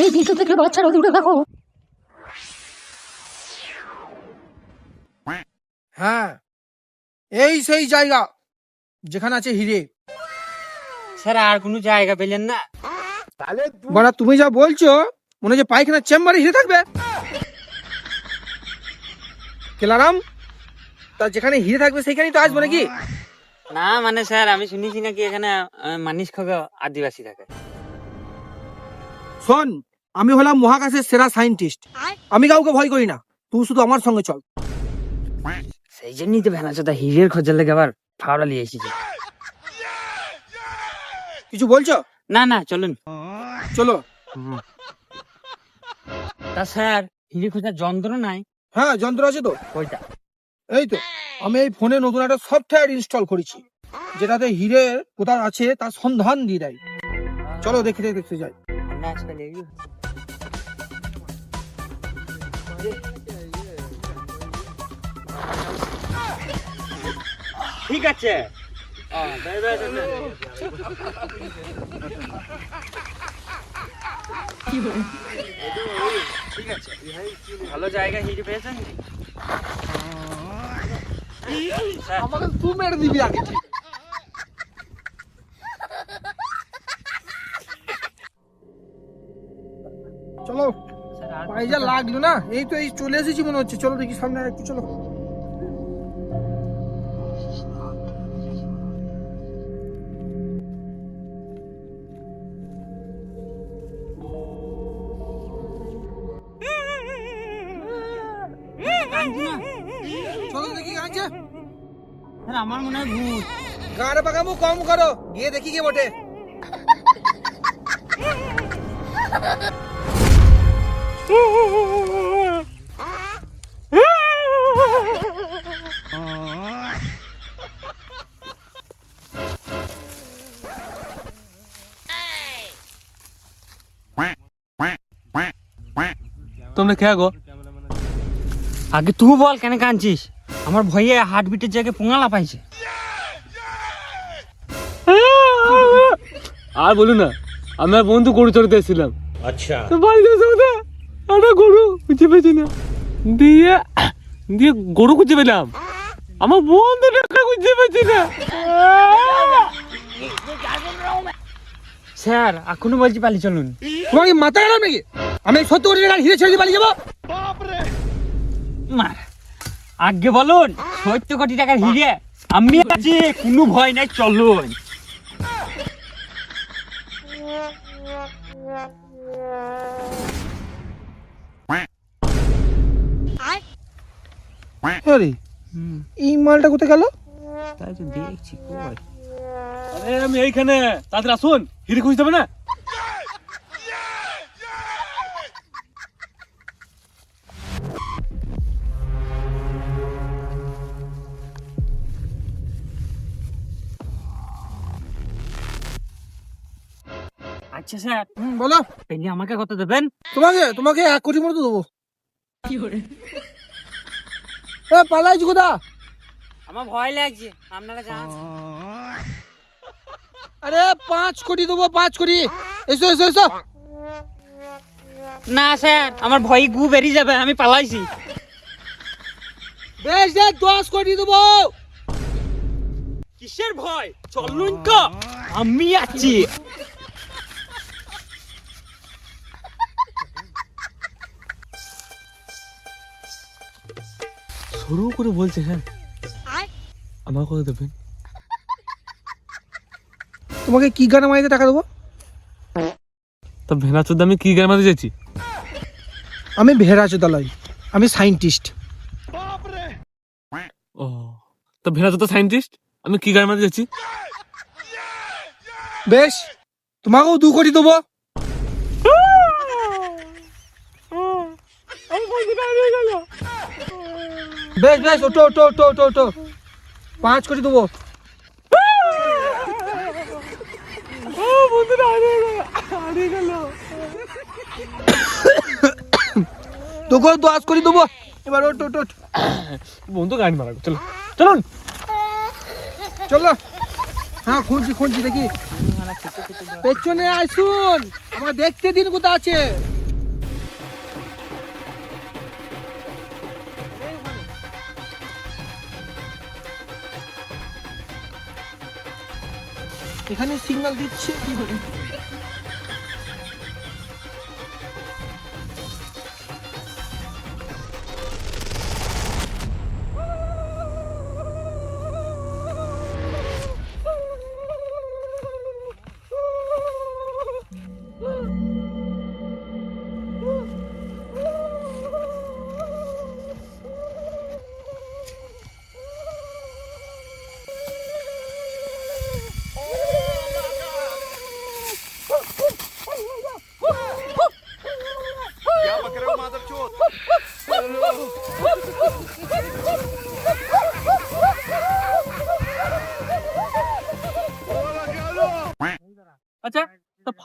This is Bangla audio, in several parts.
এই ভিডিও দেখে বাচ্চারা দূরে থাকো। হ্যাঁ এই সেই জায়গা যেখানে আছে হিরে। স্যার আর কোনো জায়গা পেলেন না? বড়া তুমি যা বলছো মনে হচ্ছে পায়খানার চেম্বারে হিরে থাকবে। কেলারাম তা যেখানে হিরে থাকবে সেখানেই তো আসব নাকি? না মানে স্যার আমি শুনেছি নাকি এখানে মানিস খোগা আদিবাসী থাকে। শোন আমি হলাম মহাকাশের সেরা সায়েন্টিস্ট আমি কাউকে ভয় করি না। তুই শুধু আমার সঙ্গে চল। সেই জন্যই তো ভেলা চোদা হিরের খোঁজার লেগে আবার ফাওড়া নিয়ে এসেছে। কিছু বলছো? না না চলুন। চলো। তা স্যার হিরে খোঁজার যন্ত্র নাই? হ্যাঁ যন্ত্র আছে তো। ওইটা এই তো আমি এই ফোনে নতুন একটা সফটওয়্যার ইনস্টল করেছি যেটাতে হিরে কোথায় আছে তার সন্ধান দিয়ে দেয়। চলো দেখে দেখে দেখতে যাই। ঠিক আছে। ভালো জায়গা হিরে পেয়েছেন? আমাকে তুই মেরে দিবি আগে। চলো পায়ে যা লাগল না এই তো এই চলে এসেছি মনে হচ্ছে। চলো দেখি সামনে একটু চলো। আমার মনে হয় ভূত। গাড়ে পাকামো কম করো। গিয়ে দেখি কে বটে। তোমরা খেয়া গো। আগে তুই বল কেন কাঁদছিস? আমার ভয়ে হার্ট বিটের জায়গায় পোঙালা পাইছে। আর বলু না আমার বন্ধু গরু চড়তে এসেছিলাম। আচ্ছা। তো বাড়িতে এসে একটা গরু খুঁজে পেয়েছি না। দিয়ে দিয়ে গরু খুঁজে পেলাম। আমার বন্ধুটা খুঁজে পেয়েছি না। স্যার এখনও বলছি পালি চলুন। তোমার কি মাথা গেলাম নাকি? আমি সত্তর কোটি হিরে ছেড়ে দিয়ে পালিয়ে যাব? মার। আগে বলুন সত্য কোটি টাকার হিরে। আমি আছি কোনো ভয় নাই চলুন। আরে এই মালটা কোথায় গেল? তাই তো দেখছি কই? আরে আমি এইখানে তাদের আসুন হিরে খুঁজতে হবে না? আচ্ছা স্যার। হুম, বলো। পেনি আমাকে কত দেবেন? তোমাকে তোমাকে এক কোটি মতো দেবো। এ পালাই আমার ভয় লাগছে আপনারা যান। আরে পাঁচ কোটি দেবো পাঁচ কোটি। এসো এসো এসো। না স্যার আমার ভয় গু বেরিয়ে যাবে আমি পালাইছি। বেশ দে দশ কোটি দেবো। কিসের ভয়? চলুন তো আমি আছি। শুরু করে বলছে হ্যাঁ। আমার কথা দেবেন। তোমাকে কি গানে মাইতে টাকা দেবো? তা ভেনা চোদ্দ আমি কি গায়ে মারতে যাচ্ছি আমি ভেড়া চোদালয় আমি সায়েন্টিস্ট ও তা ভেনা চোদ্দ সায়েন্টিস্ট আমি কি গায়ে মারতে যাচ্ছি বেশ তোমাকেও দু কোটি দেবো। বেশ বেশ ওটো ওটো ওটো ওটো ওটো পাঁচ কোটি দেবো। তোকেও দশ কোটি দেবো। এবার ওট ওট ওট বন্ধু গাড়ি মারা চলো চলুন। চলো। হ্যাঁ খুঁজছি খুঁজছি দেখি। পেছনে আসুন। আমার দেখতে দিন কোথা আছে। এখানে সিগন্যাল দিচ্ছে। কি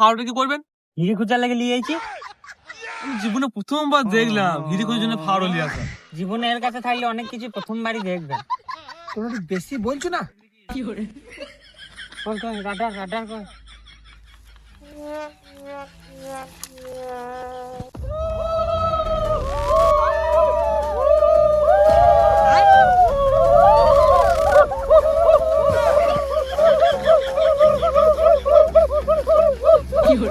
ফাওয়ারটা কি করবেন? হিরে খোঁজার লাগে নিয়ে আইছি। আমি জীবনে প্রথমবার দেখলাম হিরে খোঁজার জন্য ফাউল লিয়ে আসা। জীবনে এর কাছে থাকলে অনেক কিছু প্রথমবারই দেখবেন। তুমি একটু বেশি বলছো না? কি করে? কর কর রাডার রাডার কর কি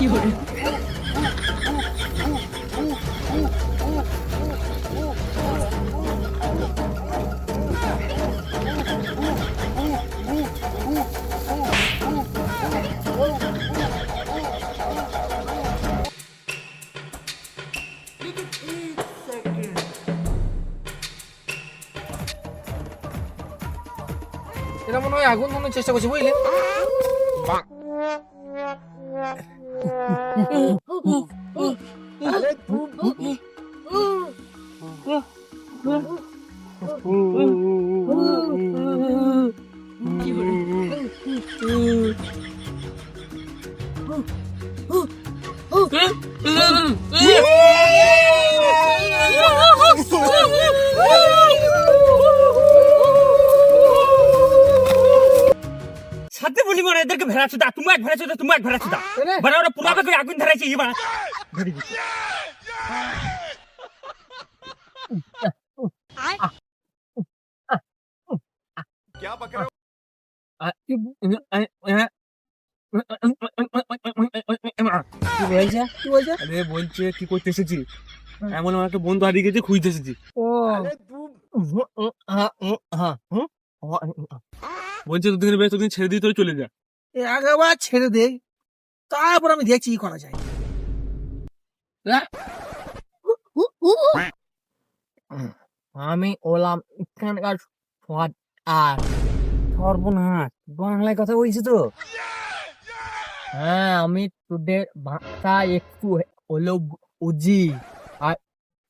기울 এরা মনে হয় আগুন ধরানোর চেষ্টা করছে বুঝলে? এদেরকে ভেড়াচ্ছে দা তুমি এক ভেড়াচ্ছে দা তুমি এক ভেড়াচ্ছে দা। মানে ওরা পুরাবে করে আগুন ধরাইছে ইবা ধরে বলছে? কি বলছে? আরে বলছে কি করতে এসেছি? এমন আমার একটা বন্ধু হারিয়ে গেছে খুঁজতে এসেছি। ও। বলছে দুদিন বেশ দুদিন ছেড়ে দিয়ে তোর চলে যা। এ আগেবার ছেড়ে দে তারপর আমি দেখছি কি করা যায়। আমি ওলাম এখানকার সৎ আর সর্বনাশ। বাংলায় কথা বলছি তো? হ্যাঁ আমি তোদের ভাষা একটু হলেও বুঝি আর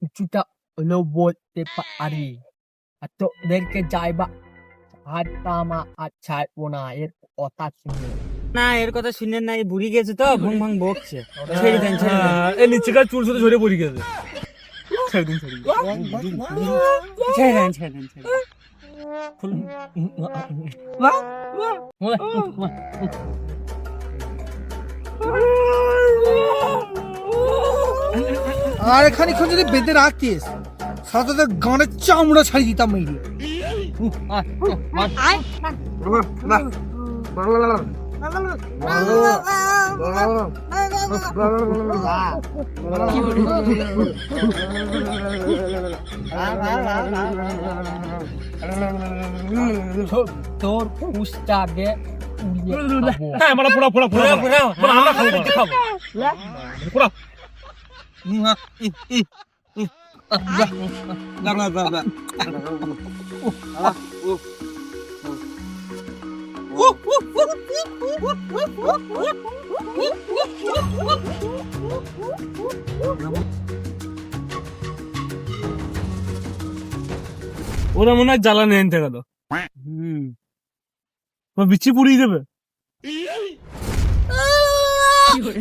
কিছুটা হলেও বলতে পারি। আর তোদেরকে যাইবা ছাড়তামা আর ছাড়বো না এর কথা শুনে। না এর কথা শুনে না বুড়ি গেছে তো ভং ভং বকছে। ছেড়ে দেন ছেড়ে দেন। এই নিচেকার চুল শুধু ঝরে পড়ে গেছে। ছেড়ে দিন ছেড়ে দিন। ছেড়ে দেন ছেড়ে দেন। ছেড়ে দেন খুলুন। আর খানিক্ষণ যদি বেঁধে রাখতিস সাথে গানের চামড়া ছাড়ি দিতাম তোর উস্তা আগে আমরা পোড়া পোড়া পোড়া পোড়া আমরা খাব খাব পোড়া ওরা মনে হয় জ্বালানি আনতে গেল। বিচ্ছি পুড়িয়ে দেবে কি করে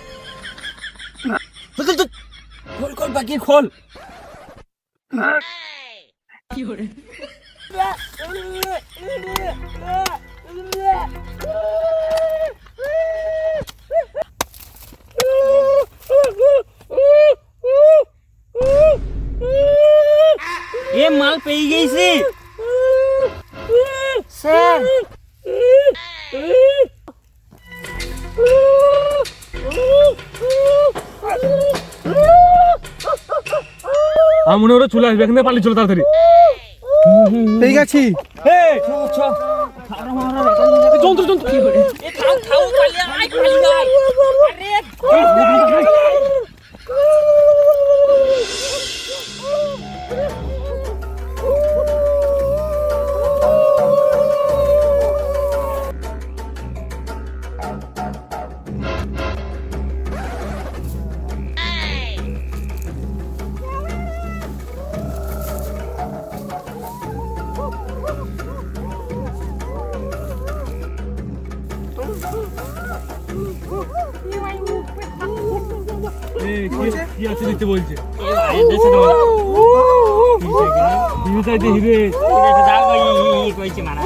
निकल खोल खोल बाकी खोल ये माल पे गई सी। सर আমার মনে চলে আসবে এখানে পালিয়ে চলো তাড়াতাড়ি। ঠিক আছে। যন্ত্র যন্ত্র। 유사제 이래. 어, 어, 어. 그래서 나고 이거 있지 마라.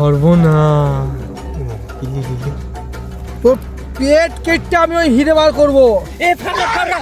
সর্বনাশ। তোর পেট কেটটা আমি ওই হিরে বার করব। এ ফাটা ফাটা